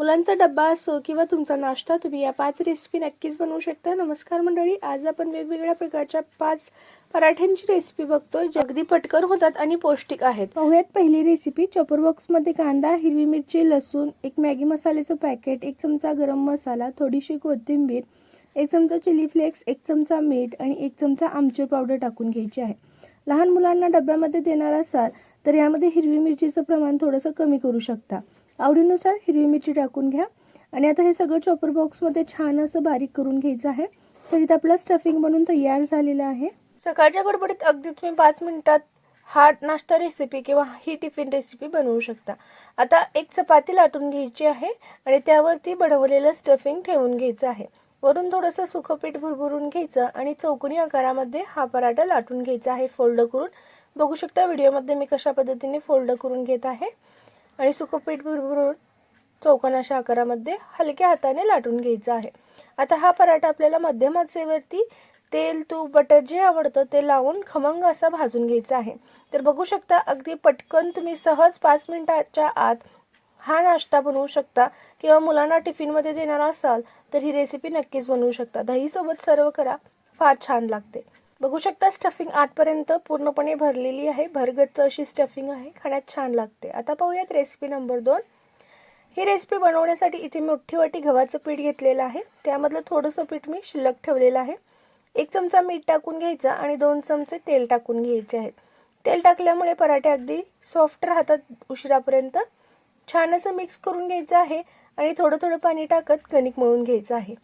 मुलांचा डब्बा असो किंवा तुमचा नाश्ता तुम्ही या पाच रेसिपी नक्कीच बनवू शकता. नमस्कार मंडळी आज आपण वेगवेगळ्या प्रकारच्या पाच पराठ्यांची रेसिपी बघतोय जे अगदी पटकन होतात आणि पौष्टिक आहेत. पाहूयात पहिली रेसिपी चॉपर बॉक्समध्ये कांदा हिरवी मिरची लसूण एक मॅगी मसाल्याचं पॅकेट एक चमचा गरम मसाला थोडीशी कोथिंबीर एक चमचा चिली फ्लेक्स एक चमचा मीठ आणि एक चमचा आमचूर पावडर टाकून घ्यायची आहे. लहान मुलांना डब्यामध्ये देणार असाल तर यामध्ये हिरवी मिरचीचं प्रमाण थोडंसं कमी करू शकता. आवडीनुसार हिरवी मिरची टाकून घ्या. आणि आता हे सगळं चॉपर बॉक्समध्ये छान असं बारीक करून घ्यायचं आहे. तर इथं आपलं स्टफिंग बनून तयार झालेलं आहे. सकाळच्या गडबडीत अगदी तुम्ही पाच मिनिटात हा नाश्ता रेसिपी किंवा ही टिफिन रेसिपी बनवू शकता. आता एक चपाती लाटून घ्यायची आहे आणि त्यावरती बडवलेलं स्टफिंग ठेवून घ्यायचं आहे. वरून थोडंसं सुखपीठ पीठ भुरभुरून घ्यायचं आणि चौकोनी आकारामध्ये हा पराठा लाटून घ्यायचा आहे. फोल्ड करून बघू शकता व्हिडिओमध्ये मी कशा पद्धतीने फोल्ड करून घेत आहे. आणि सुकं भरभरून भुरभुरून अशा आकारामध्ये हलक्या हाताने लाटून घ्यायचा आहे. आता हा पराठा आपल्याला मध्यम आचेवरती तेल तूप बटर जे आवडतं ते लावून खमंग असा भाजून घ्यायचा आहे. तर बघू शकता अगदी पटकन तुम्ही सहज पाच मिनिटाच्या आत हा नाश्ता बनवू शकता किंवा मुलांना टिफिनमध्ये देणार असाल तर ही रेसिपी नक्कीच बनवू शकता. दहीसोबत सर्व करा फार छान लागते. बघू शकता स्टफिंग आतपर्यंत पूर्णपणे भरलेली आहे. भरगच्च अशी स्टफिंग आहे. खाण्यात छान लागते. आता पाहूयात रेसिपी नंबर दोन. ही रेसिपी बनवण्यासाठी इथे मोठी वाटी गव्हाचं पीठ घेतलेलं आहे. त्यामधलं थोडंसं पीठ मी शिल्लक ठेवलेलं आहे. एक चमचा मीठ टाकून घ्यायचं आणि दोन चमचे तेल टाकून घ्यायचे आहेत तेल टाकल्यामुळे पराठे अगदी सॉफ्ट राहतात उशिरापर्यंत. छान असं मिक्स करून घ्यायचं आहे आणि थोडं थोडं पाणी टाकत कणिक मळून घ्यायचं आहे.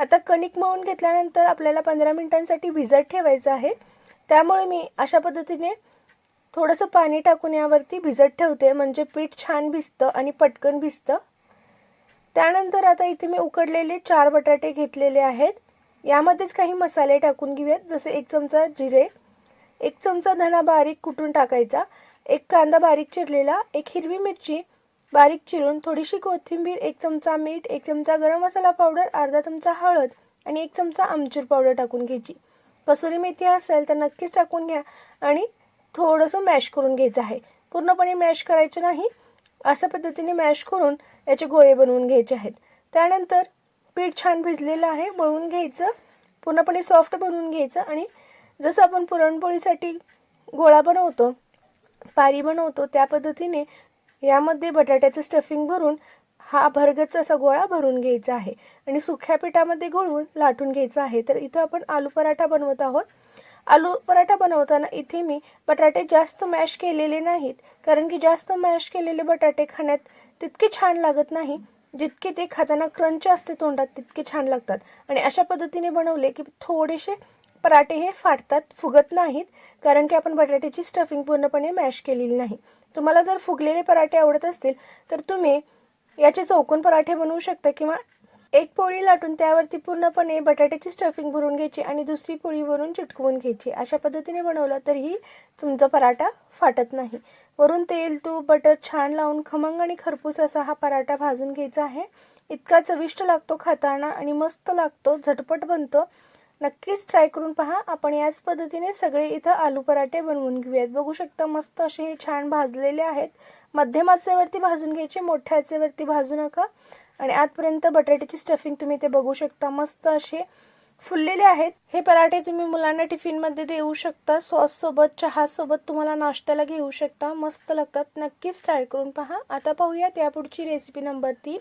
आता कणिक मळून घेतल्यानंतर आपल्याला पंधरा मिनिटांसाठी भिजत ठेवायचं आहे. त्यामुळे मी अशा पद्धतीने थोडंसं पाणी टाकून यावरती भिजत ठेवते. म्हणजे पीठ छान भिजतं आणि पटकन भिजतं. त्यानंतर आता इथे मी उकडलेले चार बटाटे घेतलेले आहेत. यामध्येच काही मसाले टाकून घेऊयात. जसे एक चमचा जिरे एक चमचा धना बारीक कुटून टाकायचा एक कांदा बारीक चिरलेला एक हिरवी मिरची बारीक चिरून थोडीशी कोथिंबीर एक चमचा मीठ एक चमचा गरम मसाला पावडर अर्धा चमचा हळद आणि एक चमचा आमचूर पावडर टाकून घ्यायची. कसुरी मेथी असेल तर नक्कीच टाकून घ्या आणि थोडंसं मॅश करून घ्यायचं आहे. पूर्णपणे मॅश करायचं नाही. अशा पद्धतीने मॅश करून याचे गोळे बनवून घ्यायचे आहेत. त्यानंतर पीठ छान भिजलेलं आहे मळून घ्यायचं पूर्णपणे सॉफ्ट बनवून घ्यायचं आणि जसं आपण पुरणपोळीसाठी गोळा बनवतो पारी बनवतो त्या पद्धतीने यामध्ये बटाट्याचं स्टफिंग भरून हा भरगच असा गोळा भरून घ्यायचा आहे. आणि सुख्या पिठामध्ये घोळवून लाटून घ्यायचा आहे. तर इथं आपण आलू पराठा बनवत आहोत. आलू पराठा बनवताना इथे मी बटाटे जास्त मॅश केलेले नाहीत. कारण की जास्त मॅश केलेले बटाटे खाण्यात तितके छान लागत नाही. जितके ते खाताना क्रंच असते तोंडात तितके छान लागतात. आणि अशा पद्धतीने बनवले की थोडेसे पराठे हे फाटतात फुगत नाहीत कारण की आपण बटाट्याची स्टफिंग पूर्णपणे मॅश केलेली नाही. तुम्हाला जर फुगलेले पराठे आवडत असतील तर तुम्ही याचे चौकोन पराठे बनवू शकता किंवा एक पोळी लाटून त्यावरती पूर्णपणे बटाट्याची स्टफिंग भरून घ्यायची आणि दुसरी पोळीवरून चिटकवून घ्यायची. अशा पद्धतीने बनवलं तरीही तुमचा पराठा फाटत नाही. वरून तेल तूप बटर छान लावून खमंग आणि खरपूस असा हा पराठा भाजून घ्यायचा आहे. इतका चविष्ट लागतो खाताना आणि मस्त लागतो झटपट बनतो. नक्कीच ट्राय करून पहा. आपण याच पद्धतीने सगळे इथं आलू पराठे बनवून घेऊयात. बघू शकता मस्त असे हे छान भाजलेले आहेत. मध्यम आचेवरती भाजून घ्यायचे मोठ्या आचेवरती भाजू नका. आणि आतपर्यंत बटाट्याची स्टफिंग तुम्ही ते बघू शकता. मस्त असे फुललेले आहेत. हे पराठे तुम्ही मुलांना टिफिनमध्ये देऊ शकता. सॉससोबत चहासोबत तुम्हाला नाश्त्याला घेऊ शकता. मस्त लागतात. नक्कीच ट्राय करून पहा. आता पाहूयात या पुढची रेसिपी नंबर तीन.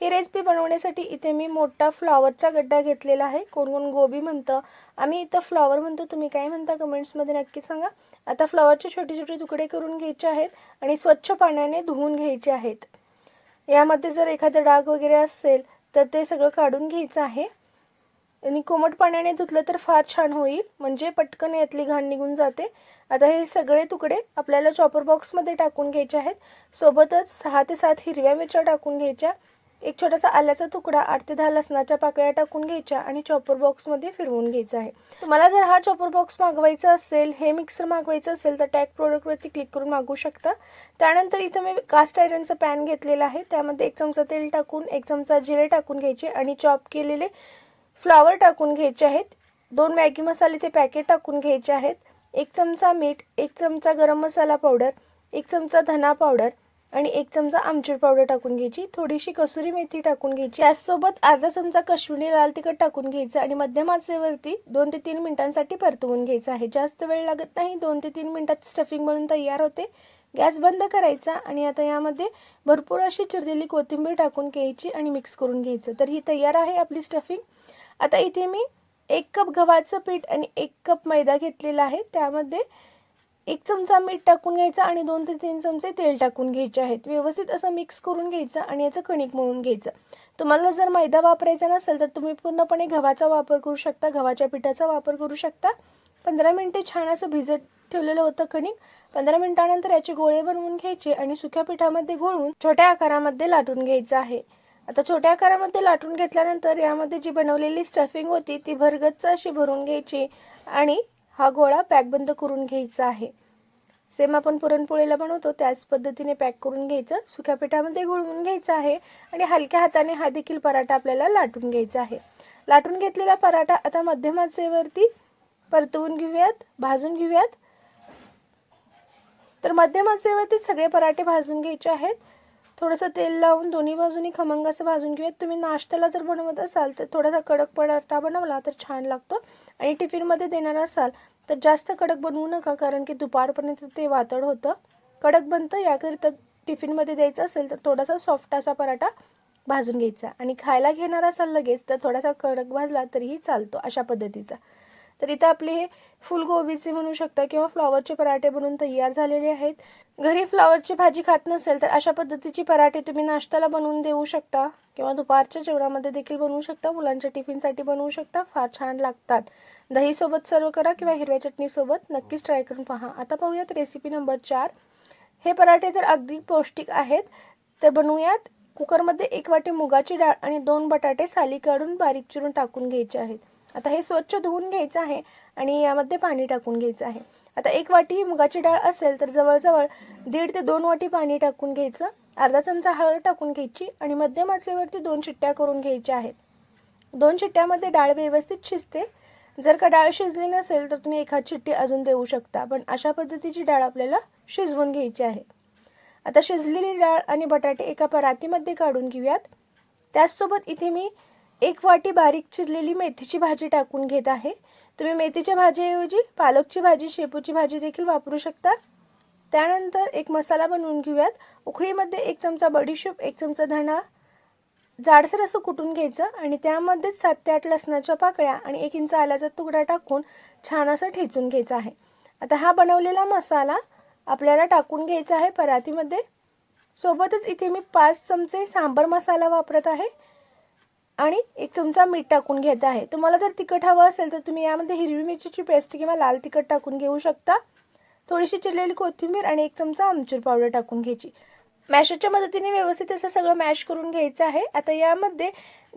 ही रेसिपी बनवण्यासाठी इथे मी मोठा फ्लॉवरचा गड्डा घेतलेला आहे. कोण कोण गोबी म्हणतं. आम्ही इथं फ्लॉवर म्हणतो. तुम्ही काय म्हणता कमेंट्समध्ये नक्की सांगा. आता फ्लॉवरचे छोटे छोटे तुकडे करून घ्यायचे आहेत आणि स्वच्छ पाण्याने धुवून घ्यायचे आहेत. यामध्ये जर एखादं डाग वगैरे असेल तर ते सगळं काढून घ्यायचं आहे. आणि कोमट पाण्याने धुतलं तर फार छान होईल. म्हणजे पटकन यातली घाण निघून जाते. आता हे सगळे तुकडे आपल्याला चॉपर बॉक्समध्ये टाकून घ्यायचे आहेत. सोबतच सहा ते सात हिरव्या मिरच्या टाकून घ्यायच्या. एक छोटासा आल्याचा तुकडा आठ ते दहा लसणाच्या पाकळ्या टाकून घ्यायच्या आणि चॉपर बॉक्समध्ये फिरवून घ्यायचा आहे. तुम्हाला जर हा चॉपर बॉक्स मागवायचा असेल हे मिक्सर मागवायचं असेल तर टॅग प्रोडक्टवरती क्लिक करून मागवू शकता. त्यानंतर इथं मी कास्ट आयरनचं पॅन घेतलेलं आहे. त्यामध्ये एक चमचा तेल टाकून एक चमचा जिरे टाकून घ्यायचे आणि चॉप केलेले फ्लावर टाकून घ्यायचे आहेत. दोन मॅगी मसाल्याचे पॅकेट टाकून घ्यायचे आहेत. एक चमचा मीठ एक चमचा गरम मसाला पावडर एक चमचा धना पावडर आणि एक चमचा आमचूर पावडर टाकून घ्यायची थोडीशी कसुरी मेथी टाकून घ्यायची. त्याचसोबत अर्धा चमचा कश्मीरी लाल तिखट टाकून घ्यायचं आणि मध्यम आचेवरती दोन ते तीन मिनिटांसाठी परतवून घ्यायचं आहे. जास्त वेळ लागत नाही दोन ते तीन मिनिटात स्टफिंग बनून तयार होते. गॅस बंद करायचा आणि आता यामध्ये भरपूर अशी चिरलेली कोथिंबीर टाकून घ्यायची आणि मिक्स करून घ्यायचं. तर ही तयार आहे आपली स्टफिंग आता इथे मी एक कप गव्हाचं पीठ आणि एक कप मैदा घेतलेला आहे. त्यामध्ये एक चमचा मीठ टाकून घ्यायचा आणि दोन ते तीन चमचे तेल टाकून घ्यायचे आहेत. व्यवस्थित असं मिक्स करून घ्यायचं आणि याचं कणिक मळून घ्यायचं. तुम्हाला जर मैदा वापरायचा नसेल तर तुम्ही पूर्णपणे गव्हाचा वापर करू शकता गव्हाच्या पिठाचा वापर करू शकता. पंधरा मिनटे छान असं भिजत ठेवलेलं होतं कणिक. पंधरा मिनिटानंतर याचे गोळे बनवून घ्यायचे आणि सुक्या पिठामध्ये गोळून छोट्या आकारामध्ये लाटून घ्यायचं आहे. आता छोट्या आकारामध्ये लाटून घेतल्यानंतर यामध्ये जी बनवलेली स्टफिंग होती ती भरगच्च अशी भरून घ्यायची आणि हा गोळा पॅक बंद करून घ्यायचा आहे. सेम आपण पुरणपोळीला बनवतो त्याच पद्धतीने पॅक करून घ्यायचं सुक्या पिठामध्ये घोळवून घ्यायचं आहे आणि हलक्या हाताने हा देखील पराठा आपल्याला लाटून घ्यायचा आहे. लाटून घेतलेला पराठा आता मध्यमाचेवरती परतवून घेऊयात भाजून घेऊयात. तर मध्यमाचेवरती सगळे पराठे भाजून घ्यायचे आहेत. थोडंसं तेल लावून दोन्ही बाजूनी खमंग असं भाजून घेऊयात. तुम्ही नाश्त्याला जर बनवत असाल तर थोडासा कडक पराठा बनवला तर छान लागतो. आणि टिफिनमध्ये देणार असाल तर जास्त कडक बनवू नका कारण की दुपारपर्यंत ते वातड होतं. कडक बनतं याकरिता टिफिनमध्ये द्यायचं असेल तर थोडासा सॉफ्ट असा पराठा भाजून घ्यायचा. आणि खायला घेणार असाल लगेच तर थोडासा कडक भाजला तरीही चालतो अशा पद्धतीचा. तर इथं आपले हे फुलगोबीचे म्हणू शकता किंवा फ्लॉवरचे पराठे बनवून तयार झालेले आहेत. घरी फ्लॉवरची भाजी खात नसेल तर अशा पद्धतीची पराठे तुम्ही नाश्त्याला बनवून देऊ शकता किंवा दुपारच्या जेवणामध्ये देखील बनवू शकता. मुलांच्या टिफिनसाठी बनवू शकता. फार छान लागतात. दहीसोबत सर्व करा किंवा हिरव्या चटणीसोबत नक्कीच ट्राय करून पहा. आता पाहूयात रेसिपी नंबर चार. हे पराठे तर अगदी पौष्टिक आहेत. तर बनवूयात. कुकरमध्ये एक वाटी मुगाची डाळ आणि दोन बटाटे साली काढून बारीक चिरून टाकून घ्यायचे आहेत. आता हे स्वच्छ धुवून घ्यायचं आहे आणि यामध्ये पाणी टाकून घ्यायचं आहे. आता एक वाटी मुगाची डाळ असेल तर जवळजवळ दीड ते दोन वाटी पाणी टाकून घ्यायचं. अर्धा चमचा हळद टाकून घ्यायची आणि मध्यम आचेवरती दोन चिट्ट्या करून घ्यायच्या आहेत. दोन चिट्ट्यामध्ये डाळ व्यवस्थित शिजते. जर का डाळ शिजली नसेल तर तुम्ही एखाद चिट्टी अजून देऊ शकता पण अशा पद्धतीची डाळ आपल्याला शिजवून घ्यायची आहे. आता शिजलेली डाळ आणि बटाटे एका परातीमध्ये काढून घेऊयात. त्याचसोबत इथे मी एक वाटी बारीक चिरलेली मेथीची भाजी टाकून घेत आहे. तुम्ही मेथीच्या भाजीऐवजी पालकची भाजी शेपूची भाजी देखील वापरू शकता. त्यानंतर एक मसाला बनवून घेऊयात. उकळीमध्ये एक चमचा बडीशेप एक चमचा धणा. जाडसर असं कुटून घ्यायचं आणि त्यामध्येच सात ते आठ लसणाच्या पाकळ्या आणि एक इंच आल्याचा तुकडा टाकून छान असं ठेचून घ्यायचं आहे. आता हा बनवलेला मसाला आपल्याला टाकून घ्यायचा आहे परातीमध्ये. सोबतच इथे मी पाच चमचे सांबर मसाला वापरत आहे. आणि एक चमचा मीठ टाकून घेत आहे. तुम्हाला जर तिखट हवं असेल तर तुम्ही यामध्ये हिरवी मिरचीची पेस्ट किंवा लाल तिखट टाकून घेऊ शकता. थोडीशी चिरलेली कोथिंबीर आणि एक चमचा आमचूर पावडर टाकून घ्यायची. मॅशरच्या मदतीने व्यवस्थित असं सगळं मॅश करून घ्यायचं आहे. आता यामध्ये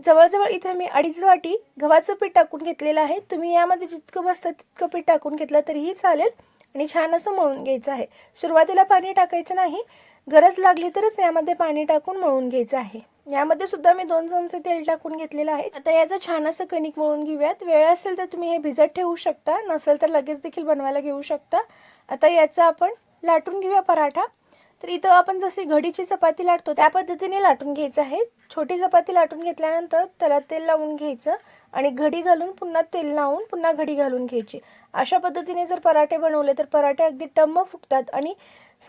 जवळजवळ इथं मी अडीच वाटी गव्हाचं पीठ टाकून घेतलेलं आहे. तुम्ही यामध्ये जितकं बसतं तितकं पीठ टाकून घेतलं तरीही चालेल. आणि छान असं मळून घ्यायचं आहे. सुरुवातीला पाणी टाकायचं नाही. गरज लागली तरच यामध्ये पाणी टाकून मळून घ्यायचं आहे. यामध्ये सुद्धा मी दोन चमचे तेल टाकून घेतलेलं आहे. आता याचं छान असं कणिक मळून घेऊयात. वेळ असेल तर तुम्ही हे भिजत ठेवू शकता. नसेल तर लगेच देखील बनवायला घेऊ शकता. आता याचा आपण लाटून घेऊया पराठा. तर इथं आपण जशी घडीची चपाती लाटतो त्या पद्धतीने लाटून घ्यायचं आहे. छोटी चपाती लाटून घेतल्यानंतर त्याला तेल लावून घ्यायचं. आणि घडी घालून पुन्हा तेल लावून पुन्हा घडी घालून घ्यायची. अशा पद्धतीने जर पराठे बनवले तर पराठे अगदी टम्म फुगतात आणि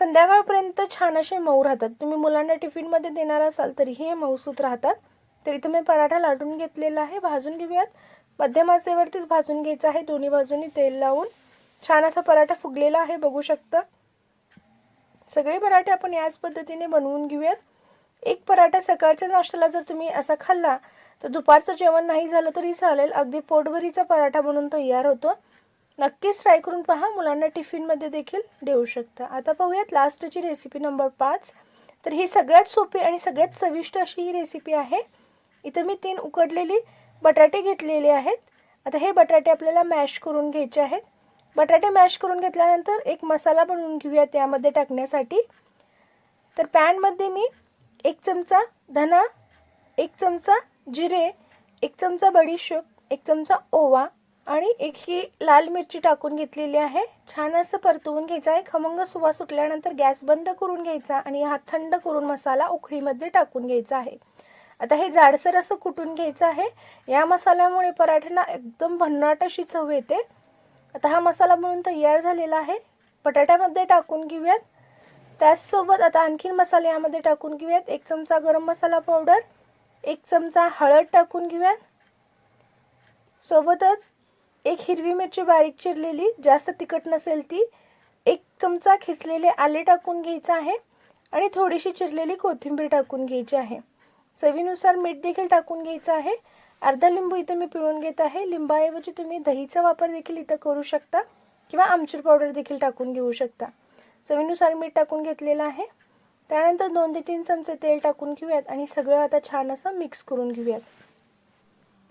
संध्याकाळपर्यंत छान असे मऊ राहतात. तुम्ही मुलांना टिफिनमध्ये देणार असाल तरीही हे मऊसूत राहतात. तर इथं मी पराठा लाटून घेतलेला आहे भाजून घेऊयात. मध्यम आचेवरतीच भाजून घ्यायचं आहे. दोन्ही बाजूनी तेल लावून छान असा पराठा फुगलेला आहे बघू शकता. सगळे पराठे आपण याच पद्धतीने बनवून घेऊयात. एक पराठा सकाळच्या नाश्त्याला जर तुम्ही असा खाल्ला तर दुपारचं जेवण नाही झालं तरी चालेल. अगदी पोटभरीचा पराठा बनवून तयार होतो. नक्कीच ट्राय करून पहा. मुलांना टिफिनमध्ये देखील देऊ शकता. आता पाहूयात लास्टची रेसिपी नंबर पाच. तर ही सगळ्यात सोपी आणि सगळ्यात चविष्ट अशी ही रेसिपी आहे. इथं मी तीन उकडलेली बटाटे घेतलेले आहेत. आता हे बटाटे आपल्याला मॅश करून घ्यायचे आहेत. बटाटे मॅश करून घेतल्यानंतर एक मसाला बनवून घेऊया त्यामध्ये टाकण्यासाठी. तर पॅनमध्ये मी एक चमचा धना एक चमचा जिरे एक चमचा बडीशेप एक चमचा ओवा आणि एक ही लाल मिरची टाकून घेतलेली आहे. छान असं परतवून घ्यायचं आहे. खमंग सुवास सुटल्यानंतर गॅस बंद करून घ्यायचा आणि हा थंड करून मसाला उखळीमध्ये टाकून घ्यायचा आहे. आता हे जाडसर असं कुटून घ्यायचं आहे. या मसाल्यामुळे पराठ्यांना एकदम भन्नाट अशी चव येते. आता हा मसाला म्हणून तयार झालेला आहे. बटाट्यामध्ये टाकून घेऊयात. त्याचसोबत आता आणखीन मसाले यामध्ये टाकून घेऊयात. एक चमचा गरम मसाला पावडर एक चमचा हळद टाकून घेऊयात. सोबतच एक हिरवी मिरची बारीक चिरलेली जास्त तिखट नसेल ती एक चमचा खिसलेले आले टाकून घ्यायचं आहे आणि थोडीशी चिरलेली कोथिंबीर टाकून घ्यायची आहे. चवीनुसार मीठ देखील टाकून घ्यायचं आहे. अर्धा लिंबू इथं मी पिळून घेत आहे. लिंबाऐवजी तुम्ही दहीचा वापर देखील इथं करू शकता किंवा आमचूर पावडर देखील टाकून घेऊ शकता. चवीनुसार मीठ टाकून घेतलेलं आहे. त्यानंतर दोन ते तीन चमचे तेल टाकून घेऊयात आणि सगळं आता छान असं मिक्स करून घेऊयात.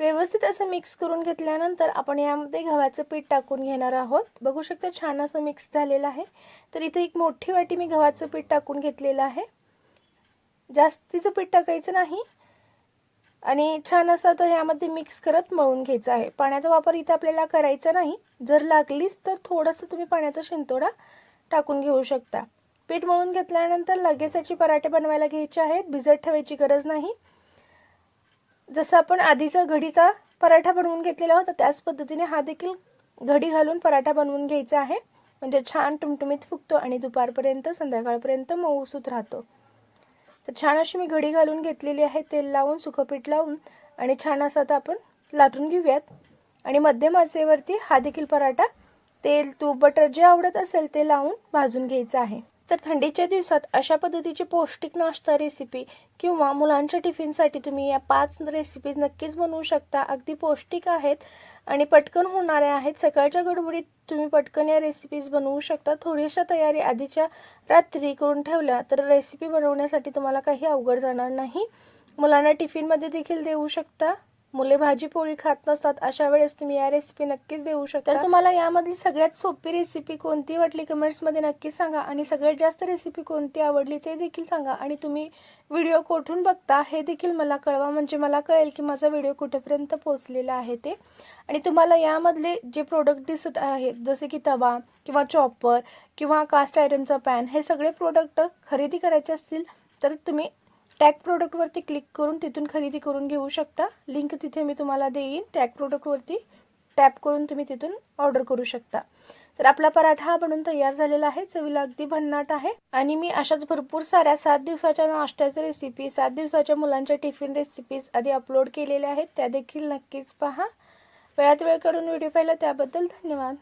व्यवस्थित असं मिक्स करून घेतल्यानंतर आपण यामध्ये गव्हाचं पीठ टाकून घेणार आहोत. बघू शकता छान असं मिक्स झालेलं आहे. तर इथे एक मोठी वाटी मी गव्हाचं पीठ टाकून घेतलेलं आहे. जास्तीचं पीठ टाकायचं नाही. आणि छान असं तर यामध्ये मिक्स करत मळून घ्यायचं आहे. पाण्याचा वापर इथे आपल्याला करायचा नाही. जर लागलीच तर थोडंसं तुम्ही पाण्याचा शिंतोडा टाकून घेऊ शकता. पीठ मळून घेतल्यानंतर लगेच याचे पराठे बनवायला घ्यायचे आहेत. भिजत ठेवायची गरज नाही. जसं आपण आधीचा घडीचा पराठा बनवून घेतलेला होता त्याच पद्धतीने हा देखील घडी घालून पराठा बनवून घ्यायचा आहे. म्हणजे छान टुमटुमीत फुगतो आणि दुपारपर्यंत संध्याकाळपर्यंत मऊसूत राहतो. तर छान अशी मी घडी घालून घेतलेली आहे. तेल लावून सुखपीठ लावून आणि छान असं आता आपण लाटून घेऊयात. आणि मध्यम आचेवरती हा देखील पराठा तेल तूप बटर जे आवडत असेल ते लावून भाजून घ्यायचं आहे. तर थंडीच्या दिवसात अशा पद्धतीची पौष्टिक नाश्ता रेसिपी किंवा मुलांच्या टिफिनसाठी तुम्ही या पाच रेसिपीज नक्कीच बनवू शकता. अगदी पौष्टिक आहेत आणि पटकन होणाऱ्या आहेत. सकाळच्या गडबडीत तुम्ही पटकन या रेसिपीज बनवू शकता. थोडीशा तयारी आधीच्या रात्री करून ठेवल्या तर रेसिपी बनवण्यासाठी तुम्हाला काही अवघड जाणार नाही. मुलांना टिफिनमध्ये देखील देऊ शकता. मुले भाजी पोळी खात नसतात अशा वेळेस तुम्ही या रेसिपी नक्कीच देऊ शकता. तर तुम्हाला यामधली सगळ्यात सोपी रेसिपी कोणती वाटली कमेंट्समध्ये नक्की सांगा आणि सगळ्यात जास्त रेसिपी कोणती आवडली ते देखील सांगा आणि तुम्ही व्हिडिओ कोठून बघता हे देखील मला कळवा म्हणजे मला कळेल की माझा व्हिडिओ कुठेपर्यंत पोचलेला आहे ते. आणि तुम्हाला यामधले जे प्रोडक्ट दिसत आहेत जसे की तवा किंवा चॉपर किंवा कास्ट आयरनचा पॅन हे सगळे प्रोडक्ट खरेदी करायचे असतील तर तुम्ही टॅग प्रोडक्टवरती क्लिक करून तिथून खरेदी करून घेऊ शकता. लिंक तिथे मी तुम्हाला देईन. टॅग प्रोडक्टवरती टॅप करून तुम्ही तिथून ऑर्डर करू शकता. तर आपला पराठा हा बनून तयार झालेला आहे. चवीला अगदी भन्नाट आहे. आणि मी अशाच भरपूर साऱ्या सात दिवसाच्या नाश्त्याच्या रेसिपी सात दिवसाच्या मुलांच्या टिफिन रेसिपीज आधी अपलोड केलेल्या आहेत. त्या देखील नक्कीच पहा. वेळात वेळ काढून व्हिडिओ पाहिला त्याबद्दल धन्यवाद.